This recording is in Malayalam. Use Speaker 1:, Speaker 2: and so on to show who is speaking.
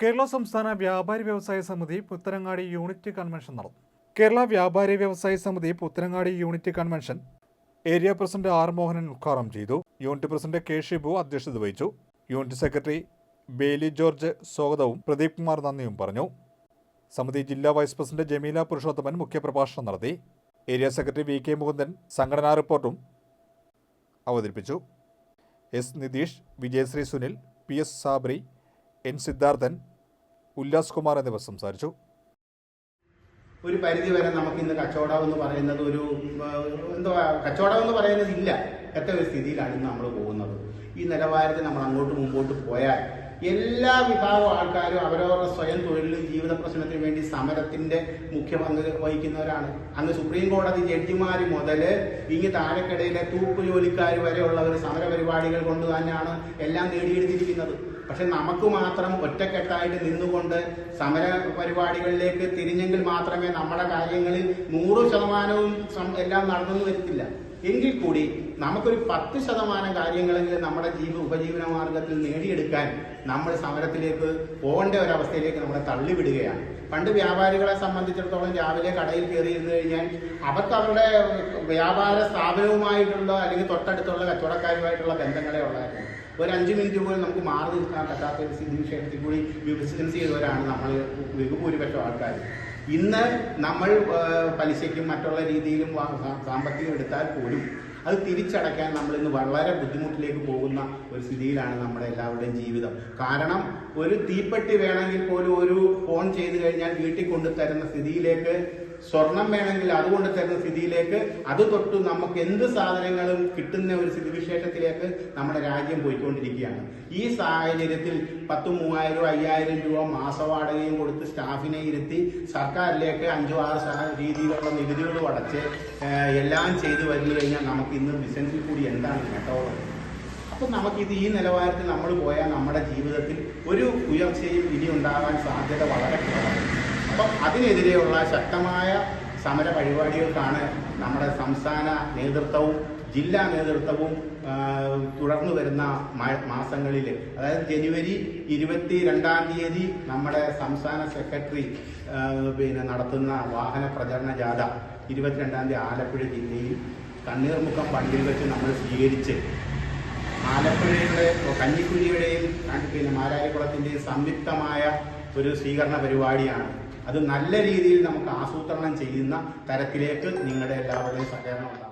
Speaker 1: കേരള സംസ്ഥാന വ്യാപാരി വ്യവസായ സമിതി പുത്തനങ്ങാടി യൂണിറ്റ് കൺവെൻഷൻ നടന്നു. Kerala Vyapari Vyavasaya Samithi Puthanangadi unit convention area president R Mohanan ഉദ്ഘാടനം ചെയ്തു. യൂണിറ്റ് പ്രസിഡന്റ് കെ ഷിബു അധ്യക്ഷത വഹിച്ചു. യൂണിറ്റ് സെക്രട്ടറി ബേലി ജോർജ് സ്വാഗതവും പ്രദീപ് കുമാർ നന്ദിയും പറഞ്ഞു. സമിതി ജില്ലാ വൈസ് പ്രസിഡന്റ് ജമീല പുരുഷോത്തമൻ മുഖ്യപ്രഭാഷണം നടത്തി. Area secretary V K Mukundan സംഘടനാ റിപ്പോർട്ടും അവതരിപ്പിച്ചു. S Nitheesh Vijayasree Sunil P S Sabri N Siddharthan Ullas Kumar എന്നിവർ സംസാരിച്ചു.
Speaker 2: ഒരു പരിധി വരെ നമുക്ക് ഇന്ന് കച്ചവടം എന്ന് പറയുന്നത് ഒരു എന്തോ കച്ചവടം എന്ന് പറയുന്നത് ഇല്ല. എത്ര ഒരു സ്ഥിതിയിലാണ് നമ്മൾ പോകുന്നത്. ഈ നിലവാരത്തിൽ നമ്മൾ അങ്ങോട്ട് മുമ്പോട്ട് പോയാൽ എല്ലാ വിഭാഗം ആൾക്കാരും അവരവരുടെ സ്വയം തൊഴിലിനും ജീവിത പ്രശ്നത്തിനു വേണ്ടി സമരത്തിന്റെ മുഖ്യ പങ്ക് വഹിക്കുന്നവരാണ്. അന്ന് സുപ്രീം കോടതി ജഡ്ജിമാർ മുതൽ ഇങ്ങ് താഴെക്കിടയിലെ തൂപ്പ് ജോലിക്കാർ വരെയുള്ളവർ സമര പരിപാടികൾ കൊണ്ട് തന്നെയാണ് എല്ലാം നേടിയെടുത്തിരിക്കുന്നത്. പക്ഷെ നമുക്ക് മാത്രം ഒറ്റക്കെട്ടായിട്ട് നിന്നുകൊണ്ട് സമര പരിപാടികളിലേക്ക് തിരിഞ്ഞെങ്കിൽ മാത്രമേ നമ്മുടെ കാര്യങ്ങളിൽ നൂറ് ശതമാനവും എല്ലാം നടന്നെന്ന് വരത്തില്ല. എങ്കിൽ കൂടി നമുക്കൊരു പത്ത് ശതമാനം കാര്യങ്ങളെങ്കിലും നമ്മുടെ ജീവ ഉപജീവന മാർഗത്തിൽ നേടിയെടുക്കാൻ നമ്മൾ സമരത്തിലേക്ക് പോകേണ്ട ഒരവസ്ഥയിലേക്ക് നമ്മളെ തള്ളിവിടുകയാണ്. പണ്ട് വ്യാപാരികളെ സംബന്ധിച്ചിടത്തോളം രാവിലെ കടയിൽ കയറിയിരുന്നു കഴിഞ്ഞാൽ അവർക്ക് അവരുടെ വ്യാപാര സ്ഥാപനവുമായിട്ടുള്ള അല്ലെങ്കിൽ തൊട്ടടുത്തുള്ള കച്ചവടക്കാരുമായിട്ടുള്ള ബന്ധങ്ങളെ ഉള്ളായിരുന്നു ഒരു അഞ്ച് മിനിറ്റ് പോലും നമുക്ക് മാറി നിൽക്കാൻ പറ്റാത്ത ഒരു സ്ഥിതി വിഷയത്തിൽ കൂടി ബിസിനസ് ചെയ്തവരാണ് നമ്മൾ ബഹുഭൂരിപക്ഷം ആൾക്കാർ. ഇന്ന് നമ്മൾ പലിശയ്ക്കും മറ്റുള്ള രീതിയിലും സാമ്പത്തികം എടുത്താൽ പോലും അത് തിരിച്ചടയ്ക്കാൻ നമ്മൾ ഇന്ന് വളരെ ബുദ്ധിമുട്ടിലേക്ക് പോകുന്ന ഒരു സ്ഥിതിയിലാണ് നമ്മുടെ എല്ലാവരുടെയും ജീവിതം. കാരണം ഒരു തീപ്പെട്ടി വേണമെങ്കിൽ പോലും ഒരു ഫോൺ ചെയ്ത് കഴിഞ്ഞാൽ വീട്ടിൽ കൊണ്ടു തരുന്ന സ്ഥിതിയിലേക്ക് സ്വർണം വേണമെങ്കിൽ അത് കൊണ്ട് തരുന്ന സ്ഥിതിയിലേക്ക് അത് തൊട്ട് നമുക്ക് എന്ത് സാധനങ്ങളും കിട്ടുന്ന ഒരു സ്ഥിതിവിശേഷത്തിലേക്ക് നമ്മുടെ രാജ്യം പോയിക്കൊണ്ടിരിക്കുകയാണ്. ഈ സാഹചര്യത്തിൽ പത്തും മൂവായിരം അയ്യായിരം രൂപ മാസവാടകയും കൊടുത്ത് സ്റ്റാഫിനെ ഇരുത്തി സർക്കാരിലേക്ക് അഞ്ചോ ആറ് രീതിയിലുള്ള നികുതികളും അടച്ച് എല്ലാം ചെയ്തു വരുന്നു കഴിഞ്ഞാൽ നമുക്ക് ഇന്ന് ബിസിനസ്സിൽ കൂടി എന്താണ് നേട്ടമുള്ളത്? അപ്പൊ നമുക്കിത് ഈ നിലവാരത്തിൽ നമ്മൾ പോയാൽ നമ്മുടെ ജീവിതത്തിൽ ഒരു ഉയർച്ചയും ഇനി ഉണ്ടാകാൻ സാധ്യത വളരെ കുറവാണ്. അപ്പം അതിനെതിരെയുള്ള ശക്തമായ സമര പരിപാടികൾക്കാണ് നമ്മുടെ സംസ്ഥാന നേതൃത്വവും ജില്ലാ നേതൃത്വവും തുടർന്നു വരുന്ന മാസങ്ങളിൽ അതായത് ജനുവരി ഇരുപത്തി രണ്ടാം തീയതി നമ്മുടെ സംസ്ഥാന സെക്രട്ടറി പിന്നെ നടത്തുന്ന വാഹന പ്രചരണ ജാഥ ഇരുപത്തിരണ്ടാം തീയതി ആലപ്പുഴ ജില്ലയിൽ. കണ്ണീർമുഖം പണ്ടിൽ വെച്ച് നമ്മൾ സ്വീകരിച്ച് ആലപ്പുഴയുടെ കഞ്ഞിക്കുഴിയുടെയും പിന്നെ മാരാരിക്കുളത്തിന്റെയും സംയുക്തമായ ഒരു സ്വീകരണ പരിപാടിയാണ്. അത് നല്ല രീതിയിൽ നമുക്ക് ആസൂത്രണം ചെയ്യുന്ന തരത്തിലേക്ക് നിങ്ങളുടെ എല്ലാവരുടെയും സഹകരണം ഉണ്ടാകും